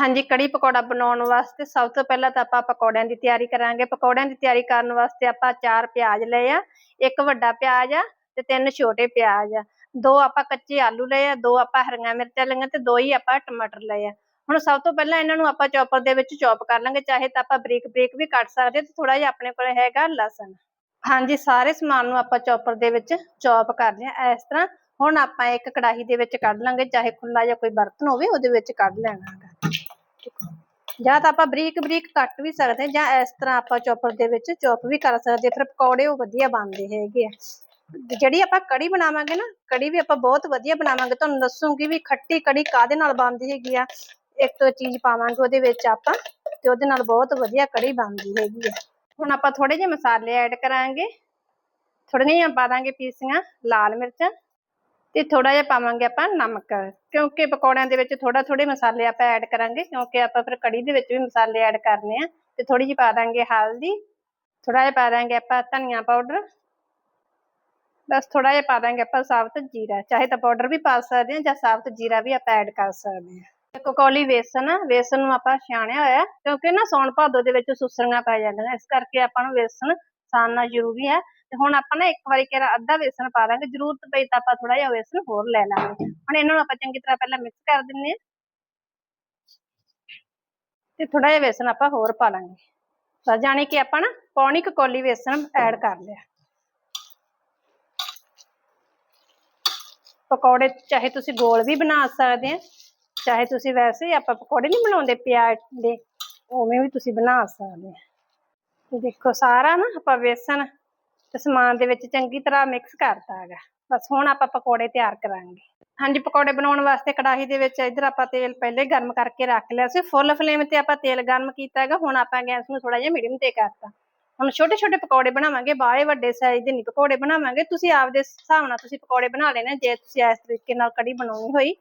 ਹਾਂਜੀ, ਕੜੀ ਪਕੌੜਾ ਬਣਾਉਣ ਵਾਸਤੇ ਸਭ ਤੋਂ ਪਹਿਲਾਂ ਤਾਂ ਆਪਾਂ ਪਕੌੜਿਆਂ ਦੀ ਤਿਆਰੀ ਕਰਾਂਗੇ। ਪਕੌੜਿਆਂ ਦੀ ਤਿਆਰੀ ਕਰਨ ਵਾਸਤੇ ਆਪਾਂ ਚਾਰ ਪਿਆਜ਼ ਲਏ ਆ, ਇੱਕ ਵੱਡਾ ਪਿਆਜ਼ ਆ ਤੇ ਤਿੰਨ ਛੋਟੇ ਪਿਆਜ਼ ਆ। ਦੋ ਆਪਾਂ ਕੱਚੇ ਆਲੂ ਲਏ ਆ, ਦੋ ਆਪਾਂ ਹਰੀਆਂ ਮਿਰਚਾਂ ਲਈਆਂ ਤੇ ਦੋ ਹੀ ਆਪਾਂ ਟਮਾਟਰ ਲਏ ਆ। ਹੁਣ ਸਭ ਤੋਂ ਪਹਿਲਾਂ ਇਹਨਾਂ ਨੂੰ ਆਪਾਂ ਚੌਪਰ ਦੇ ਵਿੱਚ ਚੌਪ ਕਰ ਲਾਂਗੇ, ਚਾਹੇ ਤਾਂ ਆਪਾਂ ਬਰੀਕ ਬਰੀਕ ਵੀ ਕੱਟ ਸਕਦੇ ਤੇ ਥੋੜਾ ਜਿਹਾ ਆਪਣੇ ਕੋਲ ਹੈਗਾ ਲਸਣ। ਹਾਂਜੀ, ਸਾਰੇ ਸਮਾਨ ਨੂੰ ਆਪਾਂ ਚੌਪਰ ਦੇ ਵਿੱਚ ਚੌਪ ਕਰ ਲਿਆ ਇਸ ਤਰ੍ਹਾਂ। ਹੁਣ ਆਪਾਂ ਇੱਕ ਕੜਾਹੀ ਦੇ ਵਿੱਚ ਕੱਢ ਲਾਂਗੇ, ਚਾਹੇ ਖੁੱਲਾ ਜਾਂ ਕੋਈ ਬਰਤਨ ਹੋਵੇ, ਉਹਦੇ ਵਿੱਚ ਕੱਢ ਲੈਣਾ ਜਾਂ ਤਾਂ ਆਪਾਂ ਬਰੀਕ ਬਰੀਕ ਕੱਟ ਵੀ ਸਕਦੇ ਜਾਂ ਇਸ ਤਰ੍ਹਾਂ ਆਪਾਂ ਚੌਪਰ ਦੇ ਵਿੱਚ ਚੌਪ ਵੀ ਕਰ ਸਕਦੇ ਫਿਰ ਪਕੌੜੇ ਉਹ ਵਧੀਆ ਬਣਦੇ ਹੈਗੇ ਆ। ਜਿਹੜੀ ਆਪਾਂ ਕੜੀ ਬਣਾਵਾਂਗੇ ਨਾ, ਕੜੀ ਵੀ ਆਪਾਂ ਬਹੁਤ ਵਧੀਆ ਬਣਾਵਾਂਗੇ। ਤੁਹਾਨੂੰ ਦੱਸੂਗੀ ਵੀ ਖੱਟੀ ਕੜੀ ਕਾਦੇ ਨਾਲ ਬਣਦੀ ਹੈਗੀ ਆ। ਇੱਕ ਚੀਜ਼ ਪਾਵਾਂਗੇ ਉਹਦੇ ਵਿੱਚ ਆਪਾਂ, ਤੇ ਉਹਦੇ ਨਾਲ ਬਹੁਤ ਵਧੀਆ ਕੜੀ ਬਣਦੀ ਹੈਗੀ ਆ। ਹੁਣ ਆਪਾਂ ਥੋੜੇ ਜਿਹੇ ਮਸਾਲੇ ਐਡ ਕਰਾਂਗੇ। ਥੋੜੀਆਂ ਜਿਹੀਆਂ ਪਾ ਦਾਂਗੇ ਪੀਸੀਆਂ, ਲਾਲ ਮਿਰਚਾਂ ਤੇ ਥੋੜਾ ਜਿਹਾ ਪਾਵਾਂਗੇ ਆਪਾਂ ਨਮਕ, ਕਿਉਂਕਿ ਪਕੌੜਿਆਂ ਦੇ ਵਿੱਚ ਥੋੜਾ ਥੋੜੇ ਮਸਾਲੇ ਆਪਾਂ ਐਡ ਕਰਾਂਗੇ, ਕਿਉਂਕਿ ਆਪਾਂ ਫਿਰ ਕੜੀ ਦੇ ਵਿੱਚ ਵੀ ਮਸਾਲੇ ਐਡ ਕਰਨੇ ਆ, ਤੇ ਥੋੜੀ ਜਿਹੀ ਪਾ ਦਾਂਗੇ ਹਲਦੀ ਥੋੜਾ ਜਿਹਾ ਪਾ ਦਾਂਗੇ ਆਪਾਂ ਧਨੀਆ ਪਾਊਡਰ ਬਸ ਥੋੜਾ ਜਿਹਾ ਪਾ ਦਾਂਗੇ ਆਪਾਂ ਸਾਬਤ ਜੀਰਾ, ਚਾਹੇ ਤਾਂ ਪਾਊਡਰ ਵੀ ਪਾ ਸਕਦੇ ਹਾਂ ਜਾਂ ਸਾਬਤ ਜੀਰਾ ਵੀ ਆਪਾਂ ਐਡ ਕਰ ਸਕਦੇ ਹਾਂ। ਇੱਕ ਕੌਲੀ ਵੇਸਣ ਆ ਵੇਸਣ ਨੂੰ ਆਪਾਂ ਛਾਣਿਆ ਹੋਇਆ, ਕਿਉਂਕਿ ਨਾ ਸੌਣ ਭਾਦੋ ਦੇ ਵਿੱਚ ਸੁਸਰੀਆਂ ਪੈ ਜਾਂਦੀਆਂ, ਇਸ ਕਰਕੇ ਆਪਾਂ ਨੂੰ ਵੇਸਣ ਛਾਣਨਾ ਜ਼ਰੂਰੀ ਹੈ। ਤੇ ਹੁਣ ਆਪਾਂ ਨਾ ਇੱਕ ਵਾਰੀ ਕਿਹੜਾ ਅੱਧਾ ਵੇਸਣ ਪਾ ਦਾਂਗੇ, ਜ਼ਰੂਰਤ ਪਈ ਤਾਂ ਆਪਾਂ ਥੋੜਾ ਜਿਹਾ ਵੇਸਣ ਹੋਰ ਲੈ ਲਾਂਗੇ। ਹੁਣ ਇਹਨਾਂ ਨੂੰ ਆਪਾਂ ਚੰਗੀ ਤਰ੍ਹਾਂ ਪਹਿਲਾਂ ਮਿਕਸ ਕਰ ਦਿੰਨੇ ਆ ਤੇ ਥੋੜਾ ਜਿਹਾ ਵੇਸਣ ਆਪਾਂ ਹੋਰ ਪਾ ਲਾਂਗੇ। ਤਾਂ ਜਾਣੀ ਕਿ ਆਪਾਂ ਨਾ ਪੌਣੀ ਕੁ ਕੌਲੀ ਵੇਸਣ ਐਡ ਕਰ ਲਿਆ। ਪਕੌੜੇ ਚਾਹੇ ਤੁਸੀਂ ਗੋਲ ਵੀ ਬਣਾ ਸਕਦੇ ਆ, ਚਾਹੇ ਤੁਸੀਂ ਵੈਸੇ ਆਪਾਂ ਪਕੌੜੇ ਨਹੀਂ ਬਣਾਉਂਦੇ, ਪਿਆਜ਼ ਦੇ, ਉਵੇਂ ਵੀ ਤੁਸੀਂ ਬਣਾ ਸਕਦੇ ਆ। ਦੇਖੋ ਸਾਰਾ ਨਾ ਆਪਾਂ ਵੇਸਣ ਤੇ ਸਮਾਨ ਦੇ ਵਿੱਚ ਚੰਗੀ ਤਰ੍ਹਾਂ ਮਿਕਸ ਕਰਤਾ ਹੈਗਾ। ਬਸ ਹੁਣ ਆਪਾਂ ਪਕੌੜੇ ਤਿਆਰ ਕਰਾਂਗੇ। ਹਾਂਜੀ, ਪਕੌੜੇ ਬਣਾਉਣ ਵਾਸਤੇ ਕੜਾਹੀ ਦੇ ਵਿੱਚ ਇੱਧਰ ਆਪਾਂ ਤੇਲ ਪਹਿਲੇ ਗਰਮ ਕਰਕੇ ਰੱਖ ਲਿਆ ਸੀ। ਫੁੱਲ ਫਲੇਮ ਤੇ ਆਪਾਂ ਤੇਲ ਗਰਮ ਕੀਤਾ ਹੈਗਾ। ਹੁਣ ਆਪਾਂ ਗੈਸ ਨੂੰ ਥੋੜਾ ਜਿਹਾ ਮੀਡੀਅਮ ਤੇ ਕਰਤਾ। ਹੁਣ ਛੋਟੇ ਛੋਟੇ ਪਕੌੜੇ ਬਣਾਵਾਂਗੇ। ਬਾਹਲੇ ਵੱਡੇ ਸਾਈਜ਼ ਦੇ ਨਹੀਂ ਪਕੌੜੇ ਬਣਾਵਾਂਗੇ। ਤੁਸੀਂ ਆਪਦੇ ਹਿਸਾਬ ਨਾਲ ਤੁਸੀਂ ਪਕੌੜੇ ਬਣਾ ਲੈਣੇ ਜੇ ਤੁਸੀਂ ਇਸ ਤਰੀਕੇ ਨਾਲ ਕੜੀ ਬਣਾਉਣੀ ਹੋਈ।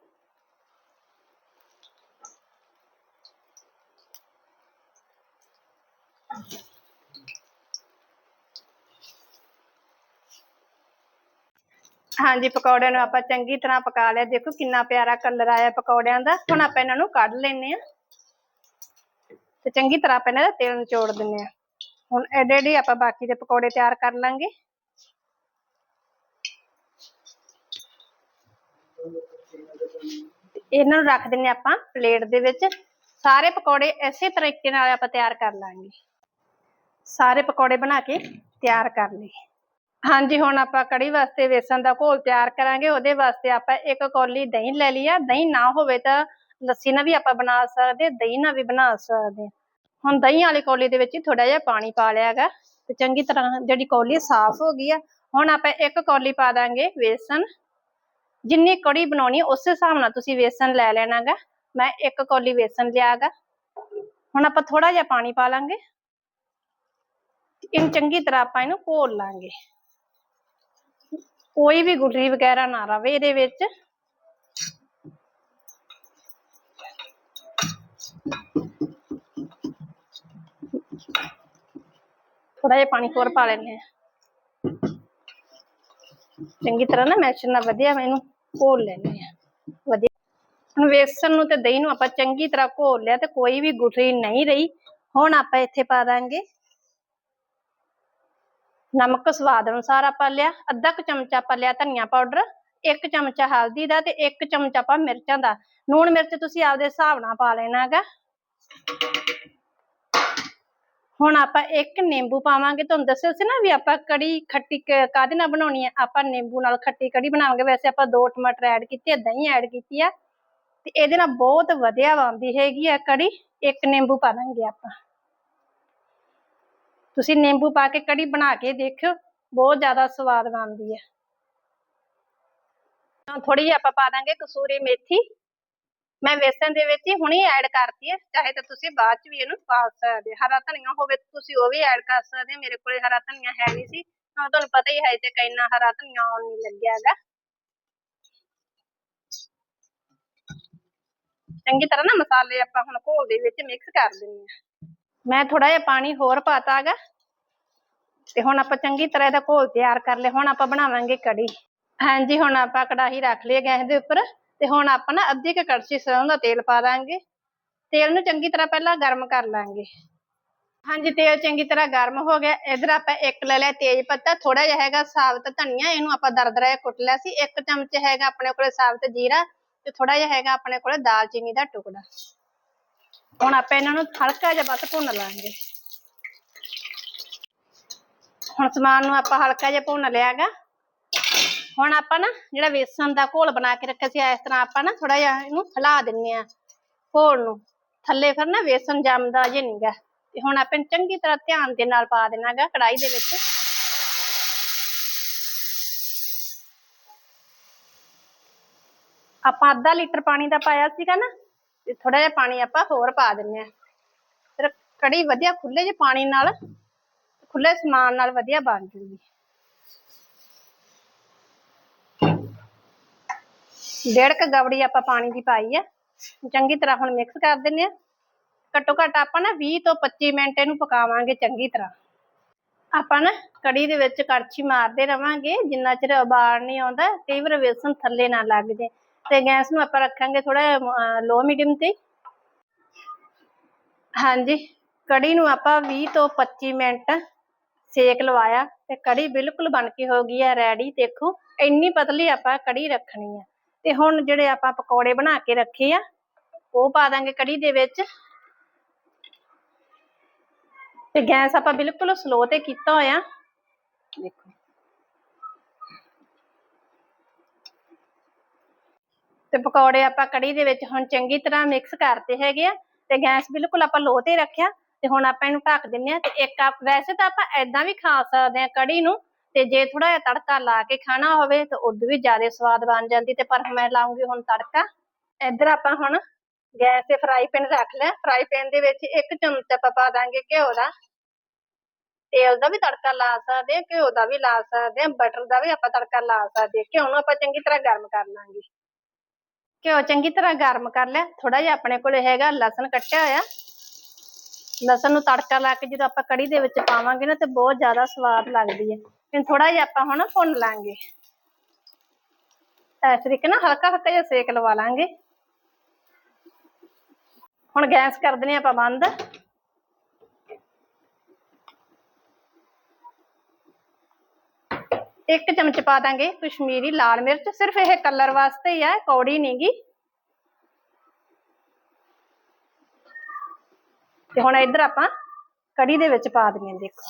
ਹਾਂਜੀ, ਪਕੌੜਿਆਂ ਨੂੰ ਆਪਾਂ ਚੰਗੀ ਤਰ੍ਹਾਂ ਪਕਾ ਲਿਆ। ਦੇਖੋ ਕਿੰਨਾ ਪਿਆਰਾ ਕਲਰ ਆਇਆ ਪਕੌੜਿਆਂ ਦਾ। ਹੁਣ ਆਪਾਂ ਇਹਨਾਂ ਨੂੰ ਕੱਢ ਲੈਨੇ ਆ ਤੇ ਚੰਗੀ ਤਰ੍ਹਾਂ ਆਪਾਂ ਇਹਨਾਂ ਦਾ ਤੇਲ ਨਿਚੋੜ ਦਿੰਨੇ ਆ ਹੁਣ ਐਡੇ ਐਡੇ ਆਪਾਂ ਬਾਕੀ ਦੇ ਪਕੌੜੇ ਤਿਆਰ ਕਰ ਲਾਂਗੇ। ਇਹਨਾਂ ਨੂੰ ਰੱਖ ਦਿੰਨੇ ਆਪਾਂ ਪਲੇਟ ਦੇ ਵਿੱਚ। ਸਾਰੇ ਪਕੌੜੇ ਇਸੇ ਤਰੀਕੇ ਨਾਲ ਆਪਾਂ ਤਿਆਰ ਕਰ ਲਾਂਗੇ। ਸਾਰੇ ਪਕੌੜੇ ਬਣਾ ਕੇ ਤਿਆਰ ਕਰ ਲਏ। ਹਾਂਜੀ, ਹੁਣ ਆਪਾਂ ਕੜੀ ਵਾਸਤੇ ਵੇਸਣ ਦਾ ਘੋਲ ਤਿਆਰ ਕਰਾਂਗੇ, ਉਹਦੇ ਵਾਸਤੇ ਆਪਾਂ ਇੱਕ ਕੌਲੀ ਦਹੀਂ ਲੈ ਲਈ ਦਹੀਂ ਨਾ ਹੋਵੇ ਤਾਂ ਲੱਸੀ ਨਾਲ ਵੀ ਆਪਾਂ ਬਣਾ ਸਕਦੇ ਦਹੀਂ ਨਾਲ ਵੀ ਬਣਾ ਸਕਦੇ ਹੁਣ ਦਹੀਂ ਵਾਲੀ ਕੌਲੀ ਦੇ ਵਿੱਚ ਥੋੜਾ ਜਿਹਾ ਪਾਣੀ ਪਾ ਲਿਆ ਹੈਗਾ, ਤੇ ਚੰਗੀ ਤਰ੍ਹਾਂ ਜਿਹੜੀ ਕੌਲੀ ਸਾਫ਼ ਹੋ ਗਈ ਆ। ਹੁਣ ਆਪਾਂ ਇੱਕ ਕੌਲੀ ਪਾ ਦਾਂਗੇ ਵੇਸਣ। ਜਿੰਨੀ ਕੜੀ ਬਣਾਉਣੀ, ਉਸੇ ਹਿਸਾਬ ਨਾਲ ਤੁਸੀਂ ਵੇਸਣ ਲੈ ਲੈਣਾਗਾ ਮੈਂ ਇੱਕ ਕੌਲੀ ਵੇਸਣ ਲਿਆਗਾ ਹੁਣ ਆਪਾਂ ਥੋੜਾ ਜਿਹਾ ਪਾਣੀ ਪਾ ਲਾਂਗੇ। ਇਹਨੂੰ ਚੰਗੀ ਤਰ੍ਹਾਂ ਆਪਾਂ ਇਹਨੂੰ ਘੋਲ ਲਾਂਗੇ। ਕੋਈ ਵੀ ਗੁਟਰੀ ਵਗੈਰਾ ਨਾ ਰਵੇ ਇਹਦੇ ਵਿੱਚ। ਥੋੜਾ ਜਿਹਾ ਪਾਣੀ ਹੋਰ ਪਾ ਲੈਂਦੇ ਆ ਚੰਗੀ ਤਰ੍ਹਾਂ ਨਾ ਮੈਸਰ ਨਾਲ ਵਧੀਆ ਇਹਨੂੰ ਘੋਲ ਲੈਂਦੇ ਆ ਵਧੀਆ। ਹੁਣ ਵੇਸਣ ਨੂੰ ਤੇ ਦਹੀਂ ਨੂੰ ਆਪਾਂ ਚੰਗੀ ਤਰ੍ਹਾਂ ਘੋਲ ਲਿਆ ਤੇ ਕੋਈ ਵੀ ਗੁਠਲੀ ਨਹੀਂ ਰਹੀ। ਹੁਣ ਆਪਾਂ ਇੱਥੇ ਪਾ ਦਾਂਗੇ। ਨਮਕ ਸਵਾਦ ਅਨੁਸਾਰ ਆਪਾਂ ਲਿਆ, ਅੱਧਾ ਕੁ ਚਮਚਾ ਆਪਾਂ ਲਿਆ ਧਨੀਆ ਪਾਊਡਰ, ਇੱਕ ਚਮਚਾ ਹਲਦੀ ਦਾ ਤੇ ਇੱਕ ਚਮਚਾ ਆਪਾਂ ਮਿਰਚਾਂ ਦਾ। ਲੂਣ ਮਿਰਚ ਤੁਸੀਂ ਆਪਦੇ ਹਿਸਾਬ ਨਾਲ ਪਾ ਲੈਣਾ ਹੈਗਾ। ਹੁਣ ਆਪਾਂ ਇੱਕ ਨਿੰਬੂ ਪਾਵਾਂਗੇ। ਤੁਹਾਨੂੰ ਦੱਸਿਆ ਸੀ ਨਾ ਵੀ ਆਪਾਂ ਕੜੀ ਖੱਟੀ ਕ- ਕਾਹਦੇ ਨਾਲ ਬਣਾਉਣੀ ਹੈ? ਆਪਾਂ ਨਿੰਬੂ ਨਾਲ ਖੱਟੀ ਕੜੀ ਬਣਾਵਾਂਗੇ। ਵੈਸੇ ਆਪਾਂ ਦੋ ਟਮਾਟਰ ਐਡ ਕੀਤੇ ਦਹੀਂ ਐਡ ਕੀਤੀ ਆ। ਤੇ ਇਹਦੇ ਨਾਲ ਬਹੁਤ ਵਧੀਆ ਬਣਦੀ ਹੈਗੀ ਆ ਕੜੀ। ਇੱਕ ਨਿੰਬੂ ਪਾਵਾਂਗੇ ਆਪਾਂ। ਤੁਸੀਂ ਨਿੰਬੂ ਪਾ ਕੇ ਕੜੀ ਬਣਾ ਕੇ ਦੇਖਿਓ, ਬਹੁਤ ਜ਼ਿਆਦਾ ਸਵਾਦ ਬਣਦੀ ਹੈ। ਥੋੜੀ ਜਿਹੀ ਆਪਾਂ ਪਾ ਦਾਂਗੇ ਕਸੂਰੀ ਮੇਥੀ। ਮੈਂ ਵੇਸਣ ਦੇ ਵਿੱਚ ਹੀ ਹੁਣੇ ਐਡ ਕਰਤੀ ਹੈ, ਚਾਹੇ ਤਾਂ ਤੁਸੀਂ ਬਾਅਦ ਚ ਵੀ ਇਹਨੂੰ ਪਾ ਸਕਦੇ ਹੋ। ਹਰਾ ਧਨੀਆ ਹੋਵੇ ਤੁਸੀਂ ਉਹ ਵੀ ਐਡ ਕਰ ਸਕਦੇ ਮੇਰੇ ਕੋਲੇ ਹਰਾ ਧਨੀਆ ਹੈ ਨਹੀਂ ਸੀ। ਤਾਂ ਤੁਹਾਨੂੰ ਪਤਾ ਹੀ ਹੈ ਤੇ ਕਿੰਨਾ ਹਰਾ ਧਨੀਆ ਆਉਣ ਨਹੀਂ ਲੱਗਿਆ ਹੈਗਾ। ਚੰਗੀ ਤਰ੍ਹਾਂ ਨਾ ਮਸਾਲੇ ਆਪਾਂ ਹੁਣ ਘੋਲ ਦੇ ਵਿੱਚ ਮਿਕਸ ਕਰ ਦਿੰਦੇ ਹਾਂ। ਮੈਂ ਥੋੜਾ ਜਿਹਾ ਪਾਣੀ ਹੋਰ ਪਾਤਾ ਹੈਗਾ। ਤੇ ਹੁਣ ਆਪਾਂ ਚੰਗੀ ਤਰ੍ਹਾਂ ਇਹਦਾ ਘੋਲ ਤਿਆਰ ਕਰ ਲਿਆ ਹੁਣ ਆਪਾਂ ਬਣਾਵਾਂਗੇ ਕੜੀ। ਹਾਂਜੀ, ਹੁਣ ਆਪਾਂ ਕੜਾਹੀ ਰੱਖ ਲਈ ਗੈਸ ਦੇ ਉੱਪਰ। ਤੇ ਹੁਣ ਆਪਾਂ ਨਾ ਅੱਧੀ ਕੁ ਕੜਛੀ ਸਰੋਂ ਦਾ ਤੇਲ ਪਾ ਦਾਂਗੇ। ਤੇਲ ਨੂੰ ਚੰਗੀ ਤਰ੍ਹਾਂ ਪਹਿਲਾਂ ਗਰਮ ਕਰ ਲਾਂਗੇ। ਹਾਂਜੀ, ਤੇਲ ਚੰਗੀ ਤਰ੍ਹਾਂ ਗਰਮ ਹੋ ਗਿਆ। ਇਧਰ ਆਪਾਂ ਇੱਕ ਲੈ ਲਿਆ ਤੇਜ ਪੱਤਾ। ਥੋੜਾ ਜਿਹਾ ਹੈਗਾ ਸਾਬਤ ਧਨੀਆ, ਇਹਨੂੰ ਆਪਾਂ ਦਰਦਰਾ ਕੁੱਟ ਲਿਆ ਸੀ। ਇੱਕ ਚਮਚ ਹੈਗਾ ਆਪਣੇ ਕੋਲੇ ਸਾਬਤ ਜੀਰਾ ਤੇ ਥੋੜਾ ਜਿਹਾ ਹੈਗਾ ਆਪਣੇ ਕੋਲੇ ਦਾਲਚੀਨੀ ਦਾ ਟੁਕੜਾ। ਹੁਣ ਆਪਾਂ ਇਹਨਾਂ ਨੂੰ ਹਲਕਾ ਜਿਹਾ ਬਸ ਭੁੰਨ ਲਾਂਗੇ। ਹੁਣ ਸਮਾਨ ਨੂੰ ਆਪਾਂ ਹਲਕਾ ਜਿਹਾ ਭੁੰਨ ਲਿਆਗਾ। ਹੁਣ ਆਪਾਂ ਨਾ ਜਿਹੜਾ ਵੇਸਣ ਦਾ ਘੋਲ ਬਣਾ ਕੇ ਰੱਖਿਆ ਸੀ, ਇਸ ਤਰ੍ਹਾਂ ਆਪਾਂ ਨਾ ਥੋੜਾ ਜਿਹਾ ਇਹਨੂੰ ਹਿਲਾ ਦਿੰਨੇ ਆ ਘੋਲ ਨੂੰ। ਥੱਲੇ ਫਿਰ ਨਾ ਵੇਸਣ ਜੰਮਦਾ ਜੇ ਨਹੀਂਗਾ ਤੇ ਹੁਣ ਆਪਾਂ ਚੰਗੀ ਤਰ੍ਹਾਂ ਧਿਆਨ ਦੇ ਨਾਲ ਪਾ ਦੇਣਾਗਾ ਕੜਾਈ ਦੇ ਵਿੱਚ। ਆਪਾਂ ਅੱਧਾ ਲੀਟਰ ਪਾਣੀ ਦਾ ਪਾਇਆ ਸੀਗਾ ਨਾ, ਤੇ ਥੋੜਾ ਜਿਹਾ ਪਾਣੀ ਆਪਾਂ ਹੋਰ ਪਾ ਦਿੰਨੇ ਆ। ਫਿਰ ਕੜੀ ਵਧੀਆ ਖੁੱਲੇ ਜਿਹੇ ਪਾਣੀ ਨਾਲ ਖੁੱਲੇ ਸਮਾਨ ਨਾਲ ਵਧੀਆ ਬਣ ਜੂਗੀ। ਡੇਢ ਕ ਗਵੜੀ ਆਪਾਂ ਪਾਣੀ ਦੀ ਪਾਈ ਹੈ ਚੰਗੀ ਤਰ੍ਹਾਂ ਹੁਣ ਮਿਕਸ ਕਰ ਦਿੰਨੇ ਆ। ਘੱਟੋ ਘੱਟ ਆਪਾਂ ਨਾ 20 ਤੋਂ 25 ਮਿੰਟ ਇਹਨੂੰ ਪਕਾਵਾਂਗੇ ਚੰਗੀ ਤਰ੍ਹਾਂ। ਆਪਾਂ ਨਾ ਕੜੀ ਦੇ ਵਿੱਚ ਕੜਛੀ ਮਾਰਦੇ ਰਵਾਂਗੇ, ਜਿੰਨਾ ਚਿਰ ਉਬਾਲ ਨਹੀਂ ਆਉਂਦਾ, ਕਈ ਵਾਰ ਵੇਸਣ ਥੱਲੇ ਨਾ ਲੱਗ ਜੇ। ਤੇ ਗੈਸ ਨੂੰ ਆਪਾਂ ਰੱਖਾਂਗੇ ਥੋੜਾ ਲੋ ਮੀਡੀਅਮ ਤੇ। ਹਾਂਜੀ, ਕੜੀ ਨੂੰ ਆਪਾਂ 20 ਤੋਂ 25 ਮਿੰਟ ਸੇਕ ਲਵਾਇਆ ਤੇ ਕੜੀ ਬਿਲਕੁਲ ਬਣ ਕੇ ਹੋ ਗਈ ਹੈ ਰੈਡੀ। ਦੇਖੋ, ਇੰਨੀ ਪਤਲੀ ਆਪਾਂ ਕੜੀ ਰੱਖਣੀ ਆ। ਤੇ ਹੁਣ ਜਿਹੜੇ ਆਪਾਂ ਪਕੌੜੇ ਬਣਾ ਕੇ ਰੱਖੇ ਆ, ਉਹ ਪਾ ਦਾਂਗੇ ਕੜੀ ਦੇ ਵਿੱਚ। ਤੇ ਗੈਸ ਆਪਾਂ ਬਿਲਕੁਲ ਸਲੋ ਤੇ ਕੀਤਾ ਹੋਇਆ। ਦੇਖੋ। ਤੇ ਪਕੌੜੇ ਆਪਾਂ ਕੜੀ ਦੇ ਵਿੱਚ ਹੁਣ ਚੰਗੀ ਤਰ੍ਹਾਂ ਮਿਕਸ ਕਰਤੇ ਹੈਗੇ ਆ। ਤੇ ਗੈਸ ਬਿਲਕੁਲ ਆਪਾਂ ਲੋ ਤੇ ਰੱਖਿਆ। ਤੇ ਹੁਣ ਆਪਾਂ ਇਹਨੂੰ ਢੱਕ ਦਿੰਨੇ ਆ ਤੇ ਇੱਕ ਆ ਵੈਸੇ ਤਾਂ ਆਪਾਂ ਐਦਾਂ ਵੀ ਖਾ ਸਕਦੇ ਆ ਕੜੀ ਨੂੰ ਤੇ ਜੇ ਥੋੜਾ ਜਿਹਾ ਤੜਕਾ ਲਾ ਕੇ ਖਾਣਾ ਹੋਵੇ ਤਾਂ ਉਦੋਂ ਵੀ ਜ਼ਿਆਦਾ ਸਵਾਦ ਬਣ ਜਾਂਦੀ ਤੇ ਪਰ ਮੈਂ ਲਾਉਂਗੀ ਹੁਣ ਤੜਕਾ। ਇੱਧਰ ਆਪਾਂ ਹੁਣ ਗੈਸ ਤੇ ਫਰਾਈ ਪੈਨ ਰੱਖ ਲਿਆ। ਫਰਾਈ ਪੈਨ ਦੇ ਵਿੱਚ ਇੱਕ ਚਮਚ ਆਪਾਂ ਪਾ ਦਾਂਗੇ ਘਿਓ ਦਾ। ਤੇਲ ਦਾ ਵੀ ਤੜਕਾ ਲਾ ਸਕਦੇ ਆ ਘਿਓ ਦਾ ਵੀ ਲਾ ਸਕਦੇ ਆ ਬਟਰ ਦਾ ਵੀ ਆਪਾਂ ਤੜਕਾ ਲਾ ਸਕਦੇ ਆ ਘਿਓ ਨੂੰ ਆਪਾਂ ਚੰਗੀ ਤਰ੍ਹਾਂ ਗਰਮ ਕਰ ਲਾਂਗੇ। ਘਿਓ ਚੰਗੀ ਤਰ੍ਹਾਂ ਗਰਮ ਕਰ ਲਿਆ। ਥੋੜਾ ਜਿਹਾ ਆਪਣੇ ਕੋਲ ਹੈਗਾ ਲਸਣ ਕੱਟਿਆ ਹੋਇਆ। ਲਸਣ ਨੂੰ ਤੜਕਾ ਲਾ ਕੇ ਜਦੋਂ ਆਪਾਂ ਕੜੀ ਦੇ ਵਿੱਚ ਪਾਵਾਂਗੇ ਨਾ ਤੇ ਬਹੁਤ ਜ਼ਿਆਦਾ ਸਵਾਦ ਲੱਗਦੀ ਹੈ। ਫਿਰ ਥੋੜਾ ਜਿਹਾ ਆਪਾਂ ਹੁਣ ਭੁੰਨ ਲਾਂਗੇ। ਇਸ ਤਰੀਕੇ ਨਾਲ ਹਲਕਾ ਹਲਕਾ ਜਿਹਾ ਸੇਕ ਲਵਾ ਲਾਂਗੇ। ਹੁਣ ਗੈਸ ਕਰ ਦਿੰਦੇ ਆਪਾਂ ਬੰਦ। ਇੱਕ ਚਮਚ ਪਾ ਦਾਂਗੇ ਕਸ਼ਮੀਰੀ ਲਾਲ ਮਿਰਚ। ਸਿਰਫ ਇਹ ਕਲਰ ਵਾਸਤੇ ਹੀ ਆ ਕੌੜੀ ਨਹੀਂਗੀ ਤੇ ਹੁਣ ਇੱਧਰ ਆਪਾਂ ਕੜੀ ਦੇ ਵਿੱਚ ਪਾ ਦਈਏ ਦੇਖੋ।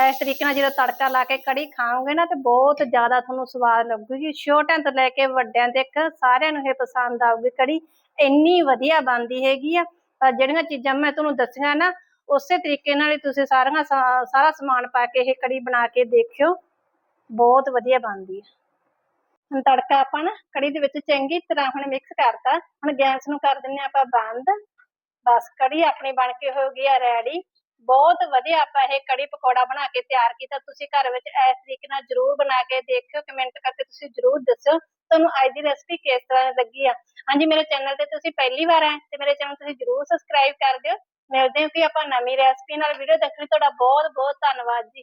ਇਸ ਤਰੀਕੇ ਨਾਲ ਜਦੋਂ ਤੜਕਾ ਲਾ ਕੇ ਕੜੀ ਖਾਓਗੇ ਨਾ ਤੇ ਬਹੁਤ ਜ਼ਿਆਦਾ ਤੁਹਾਨੂੰ ਸਵਾਦ ਲੱਗੂਗੀ। ਛੋਟਿਆਂ ਤੋਂ ਲੈ ਕੇ ਵੱਡਿਆਂ ਤੱਕ ਸਾਰਿਆਂ ਨੂੰ ਇਹ ਪਸੰਦ ਆਊਗੀ ਕੜੀ। ਇੰਨੀ ਵਧੀਆ ਬਣਦੀ ਹੈਗੀ ਆ। ਜਿਹੜੀਆਂ ਚੀਜ਼ਾਂ ਮੈਂ ਤੁਹਾਨੂੰ ਦੱਸੀਆਂ ਨਾ, ਉਸੇ ਤਰੀਕੇ ਨਾਲ ਹੀ ਤੁਸੀਂ ਸਾਰੀਆਂ ਸਾਰਾ ਸਮਾਨ ਪਾ ਕੇ ਇਹ ਕੜੀ ਬਣਾ ਕੇ ਦੇਖਿਓ। ਬਹੁਤ ਵਧੀਆ ਬਣਦੀ ਹੈ ਹੁਣ ਤੜਕਾ ਆਪਾਂ ਨਾ ਕੜੀ ਦੇ ਵਿੱਚ ਚੰਗੀ ਤਰ੍ਹਾਂ ਹੁਣ ਮਿਕਸ ਕਰਤਾ। ਹੁਣ ਗੈਸ ਨੂੰ ਕਰ ਦਿੰਨੇ ਆਪਾਂ ਬੰਦ। ਬਸ ਕੜੀ ਆਪਣੀ ਬਣ ਕੇ ਹੋ ਗਈ ਆ ਰੈਡੀ। ਬਹੁਤ ਵਧੀਆ ਆਪਾਂ ਇਹ ਕੜੀ ਪਕੌੜਾ ਬਣਾ ਕੇ ਤਿਆਰ ਕੀਤਾ। ਤੁਸੀਂ ਘਰ ਵਿੱਚ ਇਸ ਤਰੀਕੇ ਨਾਲ ਜਰੂਰ ਬਣਾ ਕੇ ਦੇਖਿਓ, ਕਮੈਂਟ ਕਰਕੇ ਤੁਸੀਂ ਜਰੂਰ ਦੱਸਿਓ ਤੁਹਾਨੂੰ ਅੱਜ ਦੀ ਰੈਸਪੀ ਕਿਸ ਤਰ੍ਹਾਂ ਲੱਗੀ ਆ। ਹਾਂਜੀ, ਮੇਰੇ ਚੈਨਲ ਤੇ ਤੁਸੀਂ ਪਹਿਲੀ ਵਾਰ ਆਏ ਤੇ ਮੇਰੇ ਚੈਨਲ ਤੁਸੀਂ ਜਰੂਰ ਸਬਸਕ੍ਰਾਈਬ ਕਰ ਦਿਓ। ਮਿਲਦੇ ਹਾਂ ਕਿ ਆਪਾਂ ਨਵੀਂ ਰੈਸਪੀ ਨਾਲ। ਵੀਡੀਓ ਦੇਖਣ ਲਈ ਤੁਹਾਡਾ ਬਹੁਤ ਬਹੁਤ ਧੰਨਵਾਦ ਜੀ।